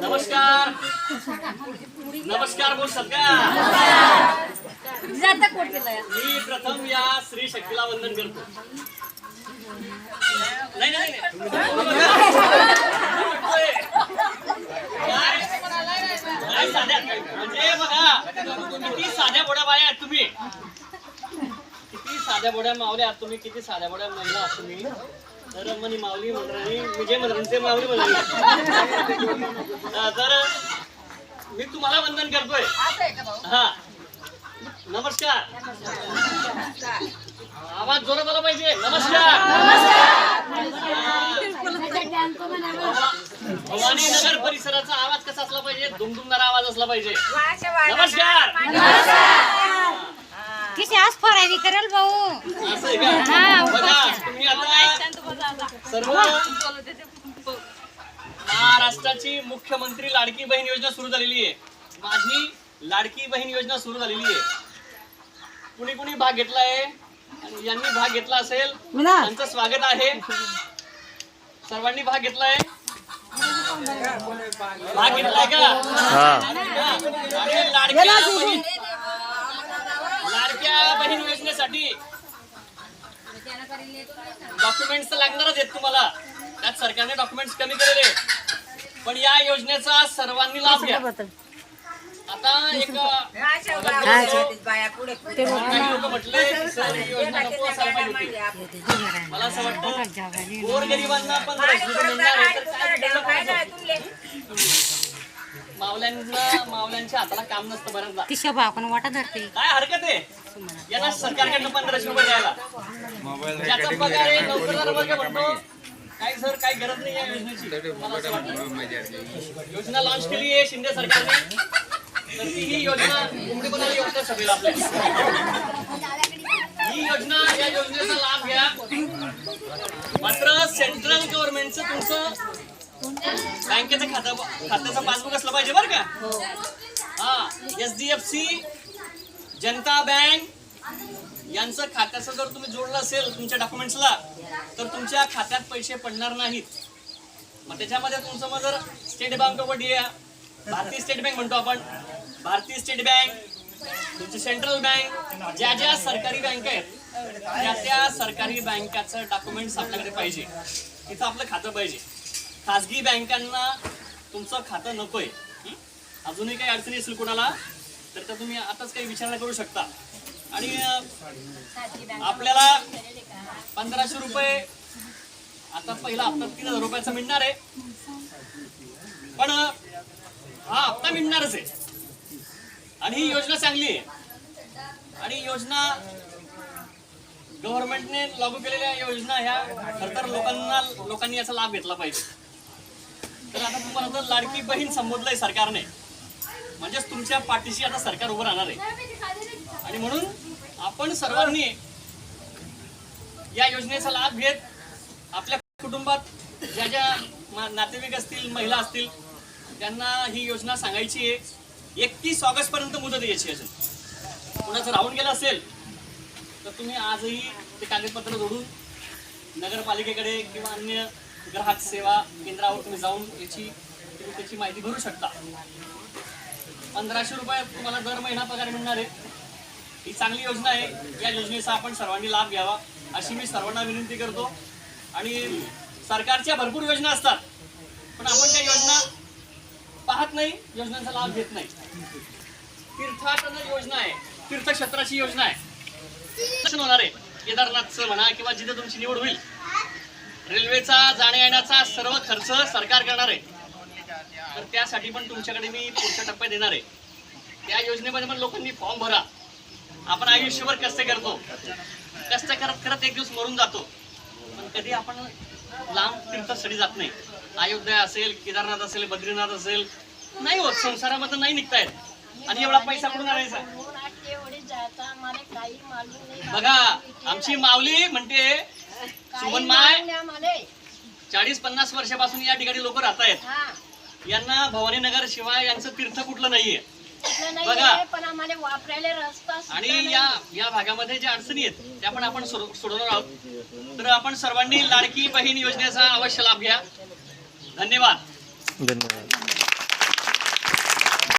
नमस्कार. नमस्कार बोल सगळ्या मी प्रथम या स्त्री शक्तीला वंदन करतो. नाही. काय? साध्या? म्हणजे बघा किती साध्या बोड्या बाया तुम्ही. साध्या बोड्या मावल्या आहात तुम्ही किती साध्या बोड्या महिला आहात तुम्ही? तर मनी माऊली मंडळी मी जे म्हणून ते माऊली मंडळी. तर मी तुम्हाला वंदन करतोय. हा. नमस्कार. आवाज जोरात आला पाहिजे. नमस्कार. भवानी नगर परिसराचा आवाज कसा असला पाहिजे? दुमदुमदार आवाज असला पाहिजे. नमस्कार. किती आज फरायनी करेल भाऊ। असं आहे का? बघा तुम्ही आता सर्व महाराष्ट्राची मुख्यमंत्री लाडकी बहीण योजना सुरू झालेली आहे. माझी लाडकी बहीण योजना सुरू झालेली आहे. कुणी कुणी भाग घेतलाय आणि यांनी भाग घेतला असेल त्यांचं स्वागत आहे. सर्वांनी भाग घेतलाय भाग घेतलाय का? बहीण लाडक्या बहीण डॉक्युमेंट्स तर लागणारच आहेत तुम्हाला. त्यात सरकारने डॉक्युमेंट्स कमी केलेले पण या योजनेचा सर्वांनी लाभ घ्या. आता एक म्हटले की सर ही योजना नको असायला पाहिजे होती. मला असं वाटतं गोरगरिबांना पण मिळणार आहे तर काय बिघडलं पाहिजे? मावल्यांना मावल्यांच्या हाताला काम नसतं बऱ्याचदा ती शोभा आपण वाटा धरते. काय हरकत आहे? यांना सरकारकडनं पंधराशे रुपये द्यायला. ज्याचा पगार आहे नोकरदार वर्ग म्हणतो. काही सर काही गरज नाही या योजनेची. योजना लॉन्च केली आहे शिंदे सरकारने. तर ती ही योजना उमडी बनावी योजना सभेला आपल्या ही योजना या योजनेचा लाभ घ्या. मात्र सेंट्रल गव्हर्नमेंटचं तुमचं बँकेचं खातं खात्याचं पासबुक असलं पाहिजे बरं का? हा. H D F C Janata bank यांचं खात्याचं जर तुम्ही जोडलं असेल तुमच्या डॉक्युमेंट्सला तर तुमच्या खात्यात पैसे पडणार नाहीत. मग त्याच्यामध्ये तुमचं मग जर state bank of India Bharatiya state bank म्हणतो आपण भारतीय स्टेट बँक तुमची सेंट्रल बँक ज्या ज्या सरकारी बँक आहेत त्या त्या सरकारी बँकाचं डॉक्युमेंट्स आपल्याकडे पाहिजे. तिथं आपलं खातं पाहिजे. खाजगी बँकांना तुमचं खातं नको आहे अजूनही काही अडचणी असेल कोणाला? तर त्या तुम्ही आताच काही विचारणा करू शकता. आणि आपल्याला पंधराशे रुपये आता पहिला हप्ता तीन हजार रुपयाचा मिळणार आहे. पण हा हप्ता मिळणारच आहे. आणि ही योजना चांगली आहे. आणि योजना गव्हर्नमेंटने लागू केलेल्या योजना ह्या खरतर लोकांना लोकांनी याचा लाभ घेतला पाहिजे. तर आता तुम्हाला लाडकी बहीण संबोधलंय सरकारने. म्हणजेच तुमच्या पाठीशी आता सरकार उभं राहणार आहे. आणि म्हणून आपण सर्वांनी या योजनेचा लाभ घेत आपल्या कुटुंबात ज्या ज्या नातेवाईक असतील महिला असतील त्यांना ही योजना सांगायची आहे. एकतीस ऑगस्ट पर्यंत मुदत आहे याची अजून. कुणाचं राहून गेलं असेल तर तुम्ही आजही ते कागदपत्र जोडून नगरपालिकेकडे किंवा अन्य ग्राहक सेवा केंद्रावर तुम्ही जाऊन याची तुम्ही त्याची माहिती भरू शकता. पंधराशे रुपये तुम्हाला दर महिना पगार मिळणार आहे. ही चांगली योजना आहे. या योजनेचा आपण सर्वांनी लाभ घ्यावा अशी मी सर्वांना विनंती करतो. आणि सरकारच्या भरपूर योजना असतात पण आपण त्या योजना पाहत नाही योजनांचा लाभ घेत नाही. तीर्थाटन योजना आहे तीर्थक्षेत्राची योजना आहे. होणार आहे. केदारनाथचं म्हणा किंवा जिथे तुमची निवड होईल. रेल्वेचा जाण्या येण्याचा सर्व खर्च सरकार करणार आहे. तर त्यासाठी पण तुमच्याकडे मी पुढच्या टप्प्यात येणार आहे. त्या योजनेमध्ये पण लोकांनी फॉर्म भरा. आपण आयुष्यभर कष्ट करतो. कष्ट करत करत एक दिवस मरून जातो. पण कधी आपण लांब तीर्थस्थळी जात नाही. अयोध्या असेल केदारनाथ असेल बद्रीनाथ असेल नाही होत. संसारामध्ये नाही निघता येत. आणि एवढा पैसा कुठून आणायचा? बघा आमची माऊली म्हणते सुमन माय चाळीस पन्नास वर्षापासून या ठिकाणी लोक राहत आहेत यांना भवानीनगर शिवाय यांचं तीर्थ कुठलं नाहीये. बघा. पण आम्हाला वापरायला रस्ता आणि. या या भागामध्ये ज्या अडचणी आहेत त्या पण आपण सोड- सोडवणार आहोत. तर आपण सर्वांनी लाडकी बहीण योजनेचा अवश्य लाभ घ्या. धन्यवाद. धन्यवाद.